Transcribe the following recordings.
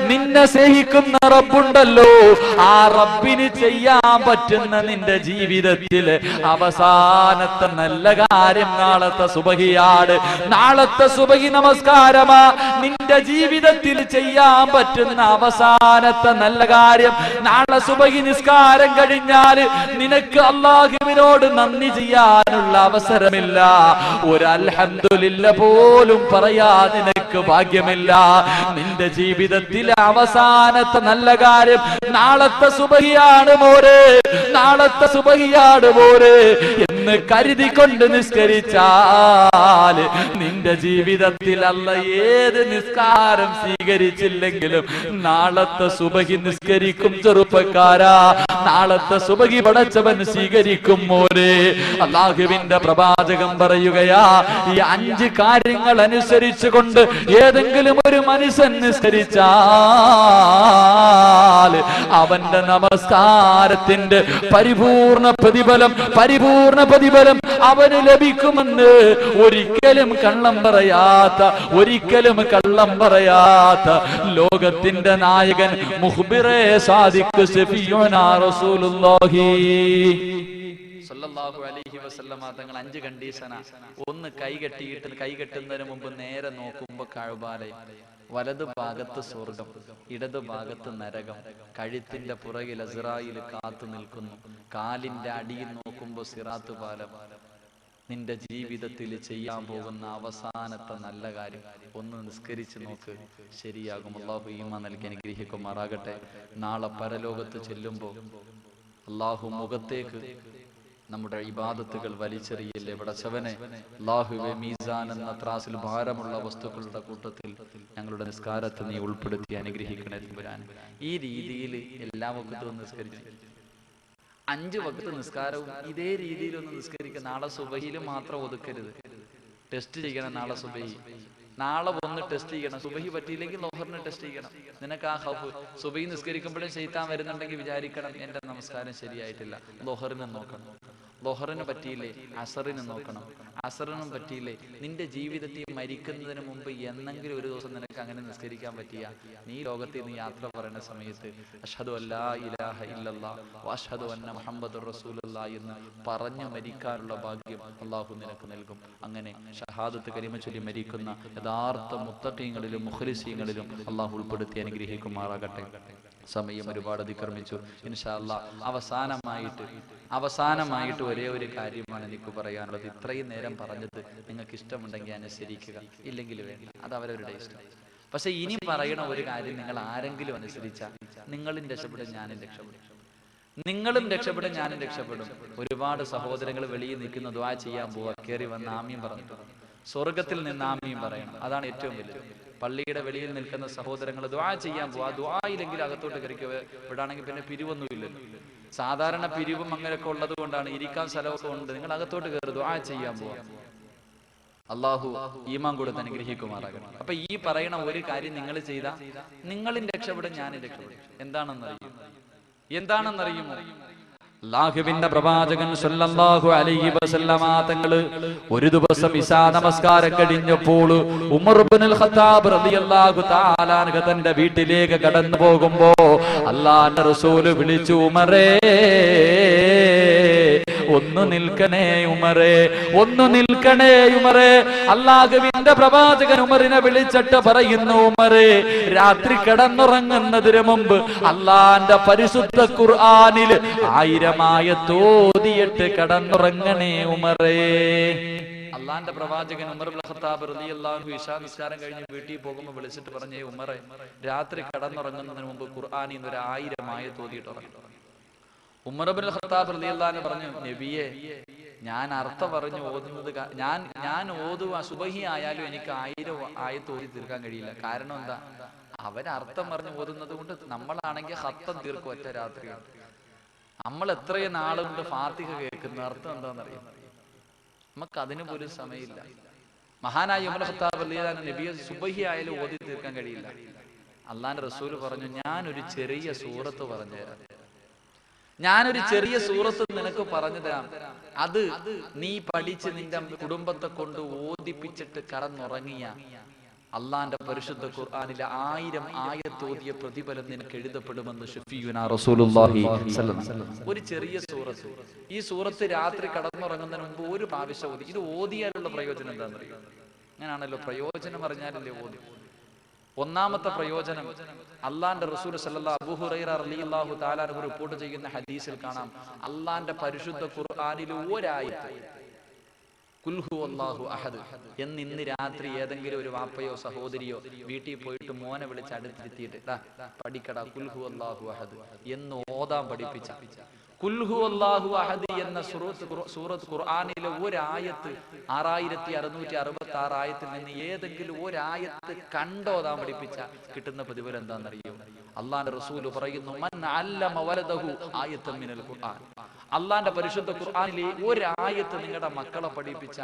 നിന്നെ സ്നേഹിക്കുന്ന റബ്ബുണ്ടല്ലോ. ആ റബ്ബിന് ചെയ്യാൻ പറ്റുന്ന നിന്റെ ജീവിതത്തിൽ അവസാനത്തെ നല്ല കാര്യം നാളത്തെ സുബഹിയാണ്. നാളത്തെ സുബഹി നമസ്കാരമാ. നിന്റെ ജീവിതത്തിൽ ചെയ്യാൻ പറ്റുന്ന അവസാനത്തെ നല്ല കാര്യം നാളെ സുബഹി നിസ്കാരം കഴിഞ്ഞാൽ നിനക്ക് അള്ളാഹുവിനോട് നന്ദി ചെയ്യാനുള്ള അവസരമില്ല. ഒരു അൽഹംദുലില്ല പോലും പറയാ നിനക്ക് ഭാഗ്യമില്ല. നിന്റെ ജീവിതത്തിലെ അവസാനത്തെ നല്ല കാര്യം നാളത്തെ സുബഹിയാണ് മോരെ നാളത്തെ സുബഹിയാണ് മോരെ എന്ന് കരുതിക്കൊണ്ട് നിസ്കരിച്ചാൽ നിന്റെ ജീവിതത്തിൽ അല്ല ഏത് നിസ്കാരം സ്വീകരിച്ചില്ലെങ്കിലും നാളത്തെ സുബഹി നിസ്കരിക്കും ചെറുപ്പക്കാരാ നാളത്തെ സുബഹി പടച്ചവൻ സ്വീകരിക്കും മോരെ. അള്ളാഹുവിന്റെ പ്രവാചകം പറയുകയാ ഈ അഞ്ച് കാര്യങ്ങൾ അനുസരിച്ചുകൊണ്ട് ഏതെങ്കിലും ഒരു മനുഷ്യൻ നിസ്കരിച്ചാൽ അവന്റെ നമസ്കാരത്തിന്റെ പരിപൂർണ പ്രതിഫലം പരിപൂർണ പ്രതിഫലം അവന് ലഭിക്കുമെന്ന് ഒരിക്കലും കള്ളം പറയാത്ത ഒരിക്കലും കള്ളം പറയാത്ത ലോകത്തിന്റെ നായകൻ മുഹ്ബിറെ സാദിഖ് റസൂലുള്ളാഹി. സല്ലല്ലാഹു അലൈഹി വസല്ലമ തങ്ങൾ ഒന്ന് കൈ കെട്ടിയിട്ട് കൈ കെട്ടുന്നതിന് മുമ്പ് നേരെ നോക്കുമ്പോ കഴുബാലയം. വലതു ഭാഗത്ത് സ്വർഗം ഇടതു ഭാഗത്ത് നരകം. കഴുത്തിന്റെ പുറകിൽ അസിറായിൽ കാത്തു നിൽക്കുന്നു. കാലിന്റെ അടിയിൽ നോക്കുമ്പോൾ സിറാത്ത് പാലം. നിന്റെ ജീവിതത്തിൽ ചെയ്യാൻ പോകുന്ന അവസാനത്തെ നല്ല കാര്യം. ഒന്ന് നിസ്കരിച്ച് നോക്ക്. ശരിയാകും. അള്ളാഹു ഈമ നൽകി അനുഗ്രഹിക്കുമാറാകട്ടെ. നാളെ പരലോകത്ത് ചെല്ലുമ്പോൾ അള്ളാഹു മുഖത്തേക്ക് നമ്മുടെ ഇബാദത്തുകൾ വലിച്ചെറിയില്ലേ വിടച്ചവനെ ലാഹുവെ മീസാൻ എന്ന ത്രാസിൽ ഭാരമുള്ള വസ്തുക്കളുടെ കൂട്ടത്തിൽ ഞങ്ങളുടെ നിസ്കാരത്തെ നീ ഉൾപ്പെടുത്തി അനുഗ്രഹിക്കണേ തമ്പുരാൻ ഈ രീതിയിൽ എല്ലാ വക്കത്തും നിസ്കരിച്ചു അഞ്ച് വക്കത്ത് നിസ്കാരവും ഇതേ രീതിയിലൊന്ന് നിസ്കരിക്കുക. നാളെ സുബഹിയിൽ മാത്രം ഒതുക്കരുത്. ടെസ്റ്റ് ചെയ്യണം നാളെ സുബഹി. നാളെ വന്ന് ടെസ്റ്റ് ചെയ്യണം. സുബഹി പറ്റിയില്ലെങ്കിൽ ലോഹറിന് ടെസ്റ്റ് ചെയ്യണം. നിനക്ക് ആ ഹഫ് സുബഹി നിസ്കരിക്കുമ്പോഴും ചെയ്താൻ വരുന്നുണ്ടെങ്കിൽ വിചാരിക്കണം എന്റെ നമസ്കാരം ശരിയായിട്ടില്ല. ലോഹറിനെ നോക്കണം. ലോഹറിന് പറ്റിയില്ലേ? അസറിന് നോക്കണം. അസറിനും പറ്റിയില്ലേ? നിന്റെ ജീവിതത്തിൽ മരിക്കുന്നതിന് മുമ്പ് എന്നെങ്കിലും ഒരു ദിവസം നിനക്ക് അങ്ങനെ നിസ്കരിക്കാൻ പറ്റിയ? നീ ലോകത്തിൽ നീ യാത്ര പറയുന്ന സമയത്ത് അന്ന എന്ന് പറഞ്ഞു മരിക്കാനുള്ള ഭാഗ്യം അള്ളാഹു നിനക്ക് നൽകും. അങ്ങനെ ഷഹാദത്ത് കരിമ ചൊല്ലി മരിക്കുന്ന യഥാർത്ഥ മുത്തക്കീങ്ങളിലും മുഖലിസീങ്ങളിലും അള്ളാഹു ഉൾപ്പെടുത്തി അനുഗ്രഹിക്കുമാറാകട്ടെ. സമയം ഒരുപാട് അതിക്രമിച്ചു. ഇൻഷാല്ല അവസാനമായിട്ട് അവസാനമായിട്ട് ഒരേ ഒരു കാര്യമാണ് എനിക്ക് പറയാനുള്ളത്. ഇത്രയും നേരം പറഞ്ഞത് നിങ്ങൾക്ക് ഇഷ്ടമുണ്ടെങ്കിൽ അനുസരിക്കുക. ഇല്ലെങ്കിൽ വേണ്ട. അത് അവരവരുടെ ഇഷ്ടം. പക്ഷെ ഇനി പറയണ ഒരു കാര്യം നിങ്ങൾ ആരെങ്കിലും അനുസരിച്ചാൽ നിങ്ങളും രക്ഷപ്പെടും ഞാനും രക്ഷപ്പെടും. നിങ്ങളും രക്ഷപ്പെടും ഞാനും രക്ഷപ്പെടും. ഒരുപാട് സഹോദരങ്ങൾ വെളിയിൽ നിൽക്കുന്ന ദ്വാ ചെയ്യാൻ പോവാ. കയറി വന്ന് ആമ്യം പറഞ്ഞിട്ടുണ്ട് സ്വർഗത്തിൽ നിന്ന് ആമ്യം പറയണം. അതാണ് ഏറ്റവും വലുത് പള്ളിയുടെ വെളിയിൽ നിൽക്കുന്ന സഹോദരങ്ങൾ ദ്വാ ചെയ്യാൻ പോവാ. ദ്വായില്ലെങ്കിൽ അകത്തോട്ട് കയറിക്കുക ഇവിടാണെങ്കിൽ പിന്നെ പിരിവൊന്നുമില്ല സാധാരണ പിരിവും അങ്ങനെയൊക്കെ ഉള്ളത് കൊണ്ടാണ് ഇരിക്കാൻ സ്ഥലമൊക്കെ ഉണ്ട്. നിങ്ങൾ അകത്തോട്ട് കയറി ദ്വാ ചെയ്യാൻ പോവാ. അള്ളാഹു ഈമാൻ കൊടുത്ത് അനുഗ്രഹിക്കുമാറാകണം അപ്പൊ ഈ പറയണ ഒരു കാര്യം നിങ്ങൾ ചെയ്ത നിങ്ങളും രക്ഷപ്പെടും ഞാനും രക്ഷപ്പെടും. എന്താണെന്നറിയും എന്താണെന്നറിയുമോ? അള്ളാഹുവിന്റെ പ്രവാചകൻ സല്ലല്ലാഹു അലൈഹി വസല്ലമ തങ്ങൾ ഒരു ദിവസം ഇശാ നമസ്കാരം കഴിഞ്ഞപ്പോൾ ഉമർ ഇബ്നുൽ ഖത്താബ് റളിയല്ലാഹു തആല അൻഹു തന്റെ വീട്ടിലേക്ക് കടന്നു പോകുമ്പോൾ അല്ലാഹുവിന്റെ റസൂൽ വിളിച്ചു ഉമറേ ഒന്ന് നിൽക്കണേ ഉമറേ ഒന്ന് നിൽക്കണേ ഉമറേ. അള്ളാഹുവിന്റെ പ്രവാചകൻ ഉമറിനെ വിളിച്ചിട്ട് പറയുന്നു ഉമറേ രാത്രി കിടന്നുറങ്ങുന്നതിന് മുമ്പ് അള്ളാന്റെ പരിശുദ്ധ ഖുർആനിൽ ആയിരമായ തോതിയിട്ട് കിടന്നുറങ്ങണേ ഉമറേ. അള്ളാന്റെ പ്രവാചകൻ ഉമർ ഇബ്നു ഖത്താബ് റളിയല്ലാഹു ഇശാ നിസ്കാരം കഴിഞ്ഞ് വീട്ടിൽ പോകുമ്പോൾ വിളിച്ചിട്ട് പറഞ്ഞേ ഉമറെ രാത്രി കടന്നുറങ്ങുന്നതിന് മുമ്പ് ഖുർആനിൽ നിന്ന് ഒരു ആയിരമായ തോതിയിട്ട് ഉറങ്ങി ഉമർബിൻ ഖത്താബ് റളിയല്ലാഹു പറഞ്ഞു നബിയെ ഞാൻ അർത്ഥം പറഞ്ഞു ഓതുന്നത് ഞാൻ ഞാൻ ഓതുക സുബഹി ആയാലും എനിക്ക് ആയിരം ആയത്ത് ഓതി തീർക്കാൻ കഴിയില്ല. കാരണം എന്താ? അവരർത്ഥം പറഞ്ഞു ഓതുന്നത് കൊണ്ട് നമ്മളാണെങ്കിൽ ഹത്തം തീർക്കും ഒറ്റ രാത്രി നമ്മൾ എത്രയും നാളുകൊണ്ട് ഫാത്തിഹ കേൾക്കുന്ന. അർത്ഥം എന്താണെന്നറിയാം? നമുക്ക് അതിന് പോലും സമയമില്ല. മഹാനായ ഉമർ ഖത്താബ് റളിയല്ലാഹു നബിയെ സുബഹി ആയാലും ഓതി തീർക്കാൻ കഴിയില്ല. അള്ളാന്റെ റസൂൽ പറഞ്ഞു ഞാൻ ഒരു ചെറിയ സൂറത്ത് പറഞ്ഞുതരാം. ഞാനൊരു ചെറിയ സൂറത്ത് നിനക്ക് പറഞ്ഞു തരാം അത് നീ പഠിച്ച് നിന്റെ കുടുംബത്തെ കൊണ്ട് ഓദിപ്പിച്ചിട്ട് കടന്നുറങ്ങിയ അള്ളാന്റെ പരിശുദ്ധ ഖുർആാനിലെ ആയിരം ആയത്തോതിയ പ്രതിഫലം നിനക്ക് എഴുതപ്പെടുമെന്ന് ഒരു ചെറിയ സൂറത്ത്. ഈ സൂറത്ത് രാത്രി കടന്നുറങ്ങുന്നതിന് മുമ്പ് ഒരു പ്രാവശ്യം ഓതി. ഇത് ഓതിയാലുള്ള പ്രയോജനം എന്താണെന്നറിയോ അങ്ങനെയാണല്ലോ പ്രയോജനം അറിഞ്ഞാലല്ലേ ഓതി. ഒന്നാമത്തെ പ്രയോജനം അള്ളാന്റെ റസൂൽ റിപ്പോർട്ട് ചെയ്യുന്ന ഹദീസിൽ കാണാം. അള്ളാന്റെ പരിശുദ്ധ ഖുർആാനിൽ ഒരായത്ത് കുൽഹു അള്ളാഹു അഹദ് എന്ന് ഇന്ന് രാത്രി ഏതെങ്കിലും ഒരു വാപ്പയോ സഹോദരിയോ വീട്ടിൽ പോയിട്ട് മോനെ വിളിച്ച് അടുത്തിരുത്തിയിട്ട് പഠിക്കട കുൽഹു അള്ളാഹു അഹദ് എന്ന് ഓതാൻ പഠിപ്പിച്ച. കുൽഹു അള്ളാഹു അഹദ് എന്ന സൂറത്ത് സൂറത്ത് ഖുർആാനിലെ ഒരായത്ത് ആറായിരത്തി അറുന്നൂറ്റി അറുപത്തി ആറ് ആയത്തിൽ നിന്ന് ഏതെങ്കിലും ഒരായത്ത് കണ്ടോതാൻ പഠിപ്പിച്ച കിട്ടുന്ന പ്രതിഫലം എന്താണെന്നറിയോ? അള്ളാന്റെ റസൂൽ പറയുന്നു മൻ അല്ലമ മിനൽ ഖുർആൻ. അള്ളാന്റെ പരിശുദ്ധ ഖുർആാനിലെ ഒരായത്ത് നിങ്ങളുടെ മക്കളെ പഠിപ്പിച്ച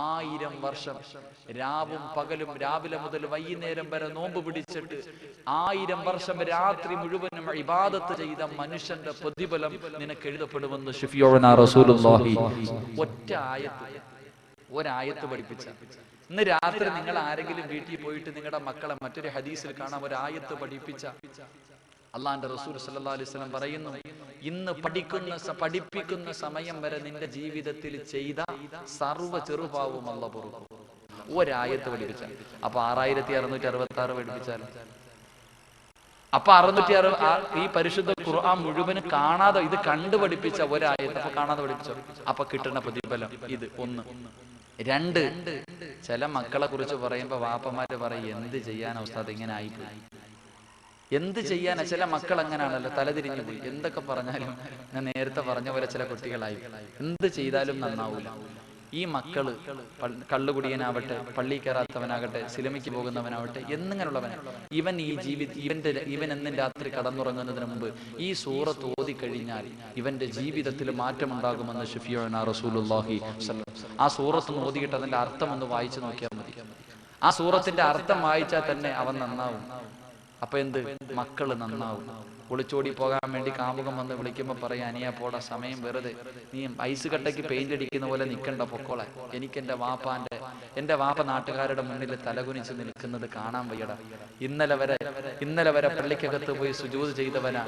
ആയിരം വർഷം. രാവും പകലും രാവിലെ മുതൽ വൈകുന്നേരം വരെ നോമ്പ് പിടിച്ചിട്ട് ആയിരം വർഷം രാത്രി മുഴുവനും ഇബാദത്ത് ചെയ്ത മനുഷ്യന്റെ പ്രതിഫലം നിനക്ക് എഴുതപ്പെടുമെന്ന് റസൂലുള്ളാഹി. ഒറ്റ ആയത്ത്. ഒരായത്ത് പഠിപ്പിച്ച. ഇന്ന് രാത്രി നിങ്ങൾ ആരെങ്കിലും വീട്ടിൽ പോയിട്ട് നിങ്ങളുടെ മക്കളെ മറ്റൊരു ഹദീസിൽ കാണാം. ഒരായത്ത് പഠിപ്പിച്ച. അള്ളാന്റെ റസൂൽ സല്ലല്ലാഹു അലൈഹി പറയുന്നു ഇന്ന് പഠിക്കുന്ന പഠിപ്പിക്കുന്ന സമയം വരെ നിന്റെ ജീവിതത്തിൽ ചെയ്ത സർവ ചെറുപാവും അല്ല പൊറുക്കും. ഒരായത്ത് പഠിപ്പിച്ച. അപ്പൊ ആറായിരത്തി അറുന്നൂറ്റി അറുപത്തി ആറ് പഠിപ്പിച്ചാൽ അപ്പൊ അറുന്നൂറ്റി അറു ഈ പരിശുദ്ധ ഖുർആൻ മുഴുവനും കാണാതെ ഇത് കണ്ടു പഠിപ്പിച്ച ഒരായത്ത് അപ്പൊ കാണാതെ പഠിപ്പിച്ചോ? അപ്പൊ കിട്ടുന്ന പ്രതിഫലം ഇത് ഒന്ന്. രണ്ട് ചില മക്കളെ കുറിച്ച് പറയുമ്പോ വാപ്പമാര് പറയും എന്ത് ചെയ്യാൻ അവസ്ഥ ഇങ്ങനെ ആയിപ്പോയി. എന്ത് ചെയ്യാനാ? ചില മക്കൾ അങ്ങനെയാണല്ലോ തലതിരിഞ്ഞു പോയി. എന്തൊക്കെ പറഞ്ഞാലും ഞാൻ നേരത്തെ പറഞ്ഞ പോലെ ചില കുട്ടികളായി. എന്ത് ചെയ്താലും നന്നാവൂല. ഈ മക്കൾ കള്ളുകുടിയനാവട്ടെ പള്ളി കയറാത്തവനാകട്ടെ സിനിമയ്ക്ക് പോകുന്നവനാവട്ടെ എന്നിങ്ങനെയുള്ളവൻ ഇവൻ ഈ ജീവിത ഇവന്റെ ഇവൻ എന്നും രാത്രി കടന്നുറങ്ങുന്നതിന് മുമ്പ് ഈ സൂറത്ത് ഓതി കഴിഞ്ഞാൽ ഇവന്റെ ജീവിതത്തിൽ മാറ്റമുണ്ടാകുമെന്ന് ഷഫിയോന സ്വല്ലം. ആ സൂറത്ത് ഓതിയിട്ട് അതിന്റെ അർത്ഥം ഒന്ന് വായിച്ചു നോക്കിയാൽ മതി. ആ സൂറത്തിന്റെ അർത്ഥം വായിച്ചാൽ തന്നെ അവൻ നന്നാവും. അപ്പൊ എന്ത്? മക്കൾ നന്നാവും. ഒളിച്ചോടി പോകാൻ വേണ്ടി കാമുകം വന്ന് വിളിക്കുമ്പോ പറയാ അനിയാ പോടാ സമയം വെറുതെ. നീ ഐസ് കട്ടയ്ക്ക് പെയിന്റ് അടിക്കുന്ന പോലെ നിൽക്കണ്ട പൊക്കോളെ. എനിക്ക് എന്റെ വാപ്പാന്റെ എന്റെ വാപ്പ നാട്ടുകാരുടെ മുന്നിൽ തലകുനിച്ച് നിൽക്കുന്നത് കാണാൻ വയ്യട. ഇന്നലെ വരെ ഇന്നലെ വരെ പള്ളിക്കകത്ത് പോയി സുജൂത് ചെയ്തവനാ.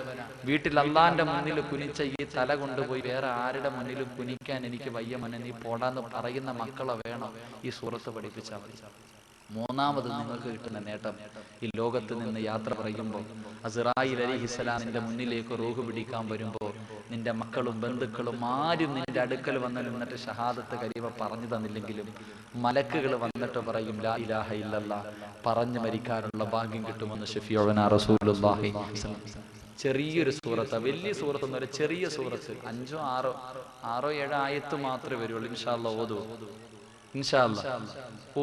വീട്ടിൽ അള്ളാന്റെ മുന്നിൽ കുനിച്ച ഈ തല കൊണ്ടുപോയി വേറെ ആരുടെ മുന്നിൽ കുനിക്കാൻ എനിക്ക് വയ്യ മനെ. നീ പോടാന്ന് പറയുന്ന മക്കളെ വേണം ഈ സുഹൃത്ത് പഠിപ്പിച്ചാൽ മതി. മൂന്നാമത് നിങ്ങൾക്ക് കിട്ടുന്ന നേട്ടം ഈ ലോകത്ത് നിന്ന് യാത്ര പറയുമ്പോൾ അസിറായിൽ അലിഹിസ്സലാമിന്റെ മുന്നിലേക്ക് റൂഹ് പിടിക്കാൻ വരുമ്പോൾ നിന്റെ മക്കളും ബന്ധുക്കളും ആരും നിന്റെ അടുക്കൽ വന്ന് നിന്നിട്ട് ഷഹാദത്ത് കരിവ പറഞ്ഞു തന്നില്ലെങ്കിലും മലക്കുകൾ വന്നിട്ട് പറയും ലാ ഇലാഹ ഇല്ലല്ല. പറഞ്ഞു മരിക്കാനുള്ള ഭാഗ്യം കിട്ടുമെന്ന് ഷഫിയോഴന റസൂലുള്ളാഹി ചെറിയൊരു സൂറത്ത് വലിയ സൂറത്ത് ചെറിയ സൂറത്ത്. അഞ്ചോ ആറോ ആറോ ഏഴോ ആയത്ത് മാത്രമേ വരുള്ളൂ. ഇൻഷാല്ല ഓതൂ ഇൻഷാല്ല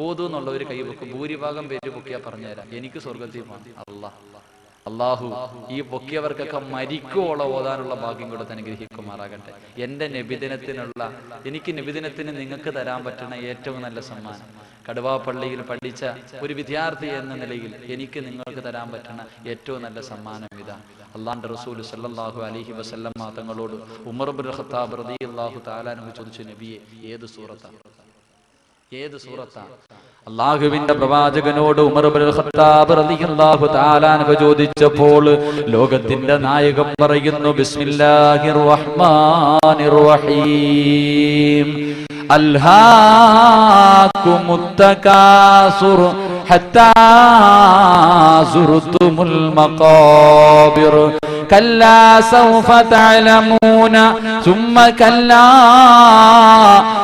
ഓതു എന്നുള്ള ഒരു പൊക്കും ഭൂരിഭാഗം പേര് പൊക്കിയാ പറഞ്ഞുതരാം. എനിക്ക് സ്വർഗത്തിൽ പോകണം അല്ലാ. അള്ളാഹു ഈ പൊക്കിയവർക്കൊക്കെ മരിക്കുവോളം ഓതാനുള്ള ഭാഗ്യം കൊടുത്ത് അനുഗ്രഹിക്കുമാറാകട്ടെ. എന്റെ നബിദിനത്തിനുള്ള എനിക്ക് നബിദിനത്തിന് നിങ്ങൾക്ക് തരാൻ പറ്റുന്ന ഏറ്റവും നല്ല സമ്മാനം. കടുവാപ്പള്ളിയിൽ പഠിച്ച ഒരു വിദ്യാർത്ഥി എന്ന നിലയിൽ എനിക്ക് നിങ്ങൾക്ക് തരാൻ പറ്റുന്ന ഏറ്റവും നല്ല സമ്മാനം ഇതാ. അള്ളാന്റെ റസൂൽ സല്ലാഹു അലഹി വസല്ലം മാതങ്ങളോട് ഉമർ ഖത്താബ് റളിയല്ലാഹു താലാനു ചോദിച്ചു നബിയെ ഏത് സൂറത്താണ് ഏത് സൂറത്താണ്? അള്ളാഹുവിന്റെ പ്രവാചകനോട് ഉമർബുൽഹത്താബ് ചോദിച്ചപ്പോൾ ലോകത്തിന്റെ നായകൻ പറയുന്നു ബിസ്മില്ലാഹിർ റഹ്മാനിർ റഹീം കല്ലാ സൗഫ തഅലമൂന സുമ്മ കല്ലാ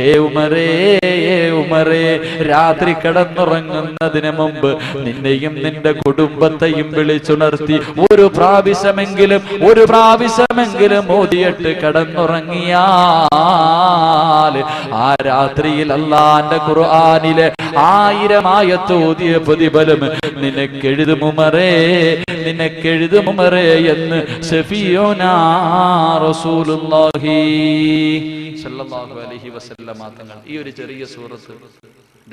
ഏ ഉമറേ ഏ ഉമറേ രാത്രി കിടന്നുറങ്ങുന്നതിന് മുമ്പ് നിന്നെയും നിന്റെ കുടുംബത്തെയും വിളിച്ചുണർത്തി ഒരു പ്രാവശ്യമെങ്കിലും ഒരു പ്രാവശ്യമെങ്കിലും മോദിയിട്ട് കിടന്നുറങ്ങിയാൽ ആ രാത്രിയിൽ അള്ളാന്റെ ഖുർആനിലെ ആയിരമായത്തോതിയ പ്രതിഫലം നിനക്കെഴുതുമുമറേ നിനക്കെഴുതുമുമറേ എന്ന് ഷഫീഉനാ റസൂലുള്ളാഹി സല്ലല്ലാഹു അലൈഹി വസല്ലമ തങ്ങൾ ഈ ഒരു ചെറിയ സൂറത്ത്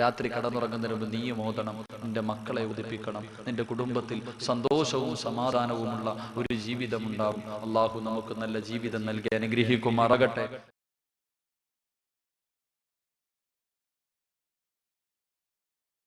രാത്രി കടന്നുറങ്ങുന്നതിന് മുമ്പ് നീയും ഓതണം. നിന്റെ മക്കളെ ഉദിപ്പിക്കണം. നിന്റെ കുടുംബത്തിൽ സന്തോഷവും സമാധാനവുമുള്ള ഒരു ജീവിതം ഉണ്ടാവും അള്ളാഹു നമുക്ക് നല്ല ജീവിതം നൽകി അനുഗ്രഹിക്കുമാറാകട്ടെ.